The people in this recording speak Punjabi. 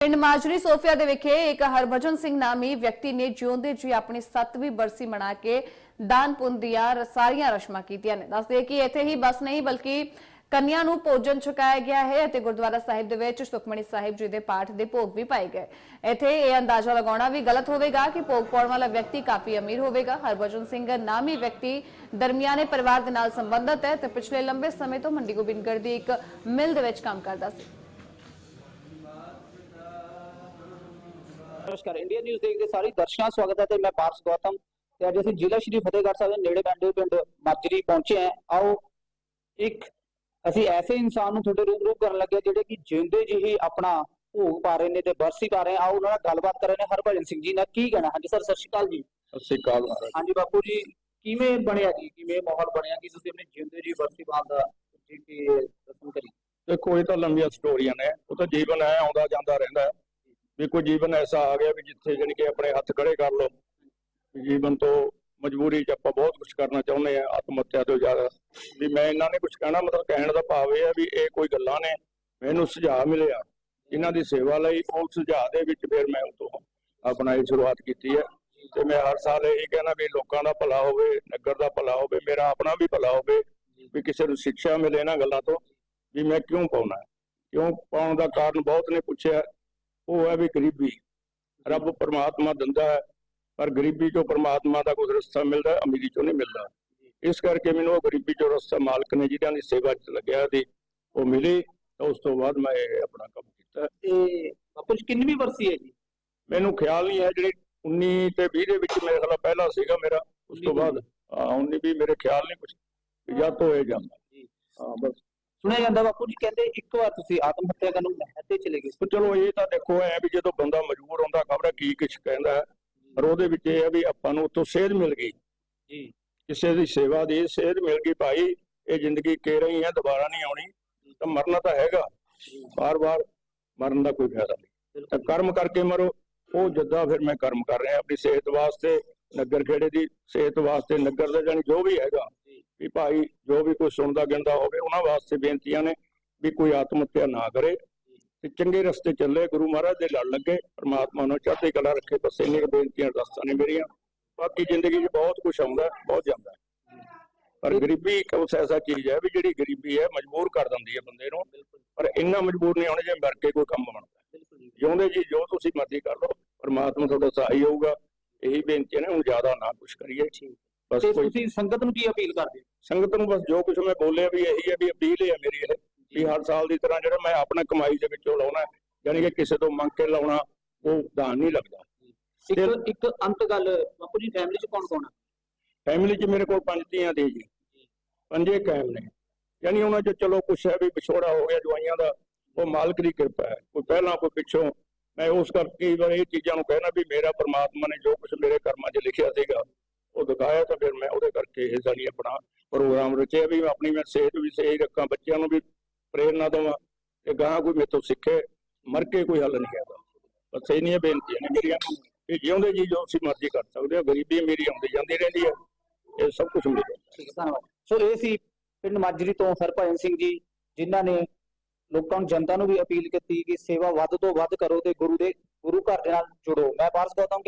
ਪਿੰਡ ਮਾਜਰੀ ਸੋਫੀਆ ਦੇ ਵਿਖੇ ਇੱਕ ਹਰਭਜਨ ਸਿੰਘ ਨਾਮੀ ਵਿਅਕਤੀ ਨੇ ਜਿਉਂਦੇ ਜੀ ਆਪਣੀ 7ਵੀਂ ਬਰਸੀ ਮਨਾ ਕੇ ਦਾਨ ਪੁੰਨ ਦੀਆਂ ਸਾਰੀਆਂ ਰਸਮਾਂ ਕੀਤੀਆਂ ਨੇ। ਦੱਸਦੇ ਕਿ ਇੱਥੇ ਹੀ ਬਸ ਨਹੀਂ, ਬਲਕਿ ਕੰਨਿਆ ਨੂੰ ਭੋਜਨ ਛਕਾਇਆ ਗਿਆ ਹੈ ਅਤੇ ਗੁਰਦੁਆਰਾ ਸਾਹਿਬ ਦੇ ਵਿੱਚ ਸੁਖਮਣੀ ਸਾਹਿਬ ਜੀ ਦੇ ਪਾਠ ਦੇ ਭੋਗ ਵੀ ਪਾਏ ਗਏ। ਇੱਥੇ ਇਹ ਅੰਦਾਜ਼ਾ ਲਗਾਉਣਾ ਵੀ ਗਲਤ ਹੋਵੇਗਾ ਕਿ ਭੋਗ ਪਾਉਣ ਵਾਲਾ ਵਿਅਕਤੀ ਕਾਫੀ ਅਮੀਰ ਹੋਵੇਗਾ। ਹਰਭਜਨ ਸਿੰਘ ਨਾਮੀ ਵਿਅਕਤੀ ਦਰਮਿਆਨੇ ਪਰਿਵਾਰ ਦੇ ਨਾਲ ਸੰਬੰਧਿਤ ਹੈ ਤੇ ਪਿਛਲੇ ਲੰਬੇ ਸਮੇਂ ਤੋਂ ਮੰਡੀ ਗੋਬਿੰਦਗੜ੍ਹ ਦੀ ਇੱਕ ਮਿਲ ਦੇ ਵਿੱਚ ਕੰਮ ਕਰਦਾ ਸੀ। ਨਮਸਕਾਰ ਇੰਡੀਆ ਨਿਊਜ਼ ਦੇਖਦੇ ਸਾਰੇ ਦਰਸ਼ਕਾਂ ਸਵਾਗਤ ਹੈ ਤੇ ਮੈਂ ਪਾਰਸ ਗੌਤਮ ਤੇ ਅੱਜ ਅਸੀਂ ਜ਼ਿਲ੍ਹਾ ਸ਼੍ਰੀ ਫਤਿਹਗੜ੍ਹ ਸਾਹਿਬ ਦੇ ਨੇੜੇ ਪੈਂਦੇ ਪਿੰਡ ਮਾਜਰੀ ਪਹੁੰਚੇ ਹਾਂ। ਆਓ ਇੱਕ ਅਸੀਂ ਐਸੇ ਇਨਸਾਨ ਨੂੰ ਤੁਹਾਡੇ ਰੂਬਰੂ ਕਰਨ ਲੱਗੇ ਜਿਹੜੇ ਕਿ ਜਿਉਂਦੇ ਜਿਹੀ ਆਪਣਾ ਭੋਗ ਪਾ ਰਹੇ ਨੇ ਤੇ ਬਰਸੀ ਪਾ ਰਹੇ ਆ ਆਓ ਉਹਨਾਂ ਨਾਲ ਗੱਲਬਾਤ ਕਰ ਰਹੇ ਨੇ ਹਰਭਜਨ ਸਿੰਘ ਜੀ ਨਾਲ। ਕੀ ਕਹਿਣਾ? ਹਾਂਜੀ ਸਰ ਸਤਿ ਸ਼੍ਰੀ ਅਕਾਲ ਜੀ। ਸਤਿ ਸ੍ਰੀ ਅਕਾਲ ਹਾਂਜੀ ਬਾਪੂ ਜੀ ਕਿਵੇਂ ਬਣਿਆ ਜੀ? ਕਿਵੇਂ ਮਾਹੌਲ ਬਣਿਆ? ਕਿ ਤੁਸੀਂ ਆਪਣੇ ਜਿਉਂਦੇ ਜੀ ਬਰਸੀ ਪਾਉਣ ਦਾ ਜੀ ਕੀ ਰਸਮ ਕਰੀ। ਦੇਖੋ ਇਹ ਤਾਂ ਲੰਬੀਆਂ ਸਟੋਰੀਆਂ ਨੇ। ਉਹ ਤਾਂ ਜੀਵਨ ਹੈ ਆਉਂਦਾ ਜਾਂਦਾ ਰਹਿੰਦਾ। ਹੈ। ਵੀ ਕੋਈ ਜੀਵਨ ਐਸਾ ਆ ਗਿਆ ਵੀ ਜਿੱਥੇ ਜਾਣੀ ਕਿ ਆਪਣੇ ਹੱਥ ਖੜੇ ਕਰ ਲਓ। ਵੀ ਜੀਵਨ ਤੋਂ ਮਜਬੂਰੀ 'ਚ ਆਪਾਂ ਬਹੁਤ ਕੁਝ ਕਰਨਾ ਚਾਹੁੰਦੇ ਆ ਆਤਮ ਹੱਤਿਆ ਤੋਂ ਜ਼ਿਆਦਾ। ਵੀ ਮੈਂ ਇਹਨਾਂ ਨੇ ਕੁਝ ਕਹਿਣਾ, ਮਤਲਬ ਕਹਿਣ ਦਾ ਭਾਵ ਇਹ ਹੈ ਵੀ ਇਹ ਕੋਈ ਗੱਲਾਂ ਨੇ, ਮੈਨੂੰ ਸੁਝਾਅ ਮਿਲਿਆ ਇਹਨਾਂ ਦੀ ਸੇਵਾ ਲਈ ਉਹ ਸੁਝਾਅ ਦੇ ਵਿੱਚ ਫਿਰ ਮੈਂ ਉਹ ਆਪਣਾ ਇਹ ਸ਼ੁਰੂਆਤ ਕੀਤੀ ਹੈ। ਤੇ ਮੈਂ ਹਰ ਸਾਲ ਇਹ ਕਹਿਣਾ ਵੀ ਲੋਕਾਂ ਦਾ ਭਲਾ ਹੋਵੇ, ਨਗਰ ਦਾ ਭਲਾ ਹੋਵੇ, ਮੇਰਾ ਆਪਣਾ ਵੀ ਭਲਾ ਹੋਵੇ, ਵੀ ਕਿਸੇ ਨੂੰ ਸਿੱਖਿਆ ਮਿਲੇ ਇਹਨਾਂ ਗੱਲਾਂ ਤੋਂ, ਵੀ ਮੈਂ ਕਿਉਂ ਪਾਉਣਾ ਕਿਉਂ ਪਾਉਣ ਦਾ ਕਾਰਨ ਬਹੁਤ ਨੇ ਪੁੱਛਿਆ। ਉਹ ਹੈ ਵੀ ਗਰੀਬੀ। ਰੱਬ ਪਰਮਾਤਮਾ ਦਿੰਦਾ ਹੈ ਪਰ ਗਰੀਬੀ ਚੋਂ ਪਰਮਾਤਮਾ ਦਾ ਕੋਈ ਰਸਤਾ ਮਿਲਦਾ ਅਮੀਰੀ ਚੋਂ ਨਹੀਂ ਮਿਲਦਾ। ਇਸ ਕਰਕੇ ਮੈਨੂੰ ਉਹ ਗਰੀਬੀ ਚੋਂ ਰਸਤਾ ਮਾਲਕ ਨੇ ਜਿਹਨਾਂ ਦੀ ਸੇਵਾ 'ਚ ਲੱਗਿਆ ਸੀ ਉਹ ਮਿਲੀ। ਤਾਂ ਉਸ ਤੋਂ ਬਾਅਦ ਮੈਂ ਇਹ ਆਪਣਾ ਕੰਮ ਕੀਤਾ। ਤੇ ਬਾਪੂ ਜੀ ਕਿੰਨਵੀਂ ਬਰਸੀ ਹੈ ਜੀ? ਮੈਨੂੰ ਖਿਆਲ ਨਹੀਂ ਹੈ ਜਿਹੜੀ 19 ਤੇ 20 ਦੇ ਵਿੱਚ ਮੇਰੇ ਖਿਆਲ ਪਹਿਲਾ ਸੀਗਾ ਮੇਰਾ। ਉਸ ਤੋਂ ਬਾਅਦ ਹਾਂ 19 ਵੀ ਮੇਰੇ ਖਿਆਲ ਨਹੀਂ ਕੁਝ ਜਾਂ ਤੋਂ ਇਹ ਜਾਂਦਾ ਜੀ। ਹਾਂ ਬਸ। ਸੁਣਿਆ ਜਾਂਦਾ ਬਾਪੂ ਜੀ ਕਹਿੰਦੇ ਇੱਕ ਵਾਰ ਤੁਸੀਂ ਆਤਮ ਹੱਤਿਆ ਕਰਨ ਨੂੰ ਮਹਿਤ ਤੇ ਚਲੇ ਗਏ ਤੇ ਚਲੋ ਇਹ ਤਾਂ ਦੇਖੋ ਐ ਵੀ ਜਦੋਂ ਬੰਦਾ ਮਜਬੂਰ ਹੁੰਦਾ ਖਬਰ ਕੀ ਕੁਛ ਕਹਿੰਦਾ ਹੈ। ਪਰ ਉਹਦੇ ਵਿੱਚ ਇਹ ਹੈ ਵੀ ਆਪਾਂ ਨੂੰ ਉੱਥੋਂ ਸੇਧ ਮਿਲ ਗਈ। ਜੀ। ਕਿਸੇ ਦੀ ਸੇਵਾ ਦੀ ਸੇਧ ਮਿਲ ਗਈ ਭਾਈ ਇਹ ਜ਼ਿੰਦਗੀ ਕੇ ਰਹੀ ਹੈ ਦੁਬਾਰਾ ਨਹੀਂ ਆਉਣੀ ਤਾਂ ਮਰਨਾ ਤਾਂ ਹੈਗਾ। ਬਾਰ-ਬਾਰ ਮਰਨ ਦਾ ਕੋਈ ਫਾਇਦਾ ਨਹੀਂ। ਤਾਂ ਕਰਮ ਕਰਕੇ ਮਰੋ ਉਹ ਜੱਦਾ ਫਿਰ ਮੈਂ ਕਰਮ ਕਰ ਰਿਹਾ ਆਪਣੀ ਸਿਹਤ ਵਾਸਤੇ ਨਗਰ ਖੇੜੇ ਦੀ ਸਿਹਤ ਵਾਸਤੇ ਨਗਰ ਦਾ ਜਾਨੀ ਜੋ ਵੀ ਹੈਗਾ ਵੀ ਭਾਈ ਜੋ ਵੀ ਕੋਈ ਸੁਣਦਾ ਗਿਣਦਾ ਹੋਵੇ ਉਹਨਾਂ ਵਾਸਤੇ ਬੇਨਤੀਆਂ ਨੇ ਵੀ ਕੋਈ ਆਤਮ ਹੱਤਿਆ ਨਾ ਕਰੇ ਤੇ ਚੰਗੇ ਰਸਤੇ ਚੱਲੇ ਗੁਰੂ ਮਹਾਰਾਜ ਦੇ ਲੜ ਲੱਗੇ ਪ੍ਰਮਾਤਮਾ ਨੂੰ ਚੜ੍ਹਦੀ ਕਲਾ ਰੱਖੇ ਬਸ ਇੰਨੀਆਂ ਬੇਨਤੀਆਂ ਰਸਤਾ ਨੇ ਮੇਰੀਆਂ। ਬਾਕੀ ਜ਼ਿੰਦਗੀ 'ਚ ਬਹੁਤ ਕੁਝ ਆਉਂਦਾ ਬਹੁਤ ਜਾਂਦਾ। ਪਰ ਗਰੀਬੀ ਇੱਕ ਉਸ ਐਸਾ ਚੀਜ਼ ਹੈ ਵੀ ਜਿਹੜੀ ਗਰੀਬੀ ਹੈ ਮਜਬੂਰ ਕਰ ਦਿੰਦੀ ਹੈ ਬੰਦੇ ਨੂੰ। ਪਰ ਇੰਨਾ ਮਜਬੂਰ ਨਹੀਂ ਹੋਣਾ ਜੇ ਮਰ ਕੇ ਕੋਈ ਕੰਮ ਬਣਦਾ। ਜਿਉਂਦੇ ਜੀ ਜੋ ਤੁਸੀਂ ਮਰਜ਼ੀ ਕਰ ਲਓ ਪਰਮਾਤਮਾ ਤੁਹਾਡਾ ਸਹਾਈ ਹੋਊਗਾ। ਇਹੀ ਬੇਨਤੀ ਨੇ ਹੁਣ ਜ਼ਿਆਦਾ ਨਾ ਕੁਝ ਕਰੀਏ। ਬਸ ਤੇ ਕੋਈ ਤੁਸੀਂ ਸੰਗਤ ਨੂੰ ਕੀ ਅਪੀਲ ਕਰਦੇ ਹੋ? ਸੰਗਤ ਨੂੰ ਬਸ ਜੋ ਕੁਝ ਮੈਂ ਬੋਲਿਆ ਵੀ ਇਹੀ ਹੈ ਵੀ ਅਪੀਲ ਹੈ ਮੇਰੀ ਇਹ ਵੀ ਹਰ ਸਾਲ ਦੀ ਤਰ੍ਹਾਂ ਜਿਹੜਾ ਮੈਂ ਆਪਣਾ ਕਮਾਈ ਦੇ ਵਿੱਚੋਂ ਲਾਉਣਾ ਯਾਨੀ ਕਿ ਕਿਸੇ ਤੋਂ ਮੰਗ ਕੇ ਲਾਉਣਾ ਉਹ ਦਾਨ ਨਹੀਂ ਲੱਗਦਾ। ਇੱਕ ਇੱਕ ਅੰਤ ਗੱਲ ਬਾਪੂ ਜੀ ਫੈਮਿਲੀ ਚ ਕੌਣ ਕੌਣ ਹੈ ਫੈਮਿਲੀ 'ਚ ਮੇਰੇ ਕੋਲ ਪੰਜ ਧੀਆਂ ਦੇ ਜੀ। ਪੰਜੇ ਕਾਇਮ ਨੇ। ਯਾਨੀ ਉਹਨਾਂ 'ਚ ਚਲੋ ਕੁਛ ਹੈ ਵੀ ਵਿਛੋੜਾ ਹੋ ਗਿਆ ਜਵਾਈਆਂ ਦਾ ਉਹ ਮਾਲਕ ਦੀ ਕਿਰਪਾ ਹੈ। ਕੋਈ ਪਹਿਲਾਂ ਕੋਈ ਪਿੱਛੋਂ। ਮੈਂ ਉਸ ਕਰਕੇ ਇਹ ਚੀਜ਼ਾਂ ਨੂੰ ਕਹਿਣਾ ਵੀ ਮੇਰਾ ਪਰਮਾਤਮਾ ਨੇ ਜੋ ਕੁਝ ਮੇਰੇ ਕਰਮਾਂ 'ਚ ਲਿਖਿਆ ਸੀਗਾ ਦਿਖਾਇਆ ਤਾਂ ਫਿਰ ਮੈਂ ਉਹਦੇ ਕਰਕੇ ਇਹ ਸਾਰੀ ਆਪਣਾ ਪ੍ਰੋਗਰਾਮ ਰਚਿਆ ਵੀ ਆਪਣੀ ਮੈਂ ਸਿਹਤ ਵੀ ਸਹੀ ਰੱਖਾਂ, ਬੱਚਿਆਂ ਨੂੰ ਵੀ ਪ੍ਰੇਰਨਾ ਦੇਵਾਂ ਤੇ ਗਾਂ ਕੋਈ ਮੇਰੇ ਸਿੱਖੇ, ਮਰ ਕੇ ਕੋਈ ਹੱਲ ਨਹੀਂ ਹੈਗਾ। ਬਸ ਇੰਨੀਆਂ ਬੇਨਤੀਆਂ ਨੇ ਮੇਰੀਆਂ ਵੀ ਜਿਉਂਦੇ ਜੀ ਜੋ ਅਸੀਂ ਮਰਜ਼ੀ ਕਰ ਸਕਦੇ ਹੋ, ਗਰੀਬੀ ਮੇਰੀ ਆਉਂਦੀ ਜਾਂਦੀ ਰਹਿੰਦੀ ਹੈ, ਇਹ ਸਭ ਕੁਝ ਮਿਲੇਗਾ ਠੀਕ ਧੰਨਵਾਦ। ਸੋ ਇਹ ਸੀ ਪਿੰਡ ਮਾਜਰੀ ਤੋਂ ਹਰਭਜਨ ਸਿੰਘ ਜੀ, ਜਿਨ੍ਹਾਂ ਨੇ ਲੋਕਾਂ ਨੂੰ, ਜਨਤਾ ਨੂੰ ਵੀ ਅਪੀਲ ਕੀਤੀ ਕਿ ਸੇਵਾ ਵੱਧ ਤੋਂ ਵੱਧ ਕਰੋ ਤੇ ਗੁਰੂ ਦੇ, ਗੁਰੂ ਘਰ ਦੇ ਨਾਲ ਜੁੜੋ। ਮੈਂ ਪਾਰਸ ਗੌਤਮ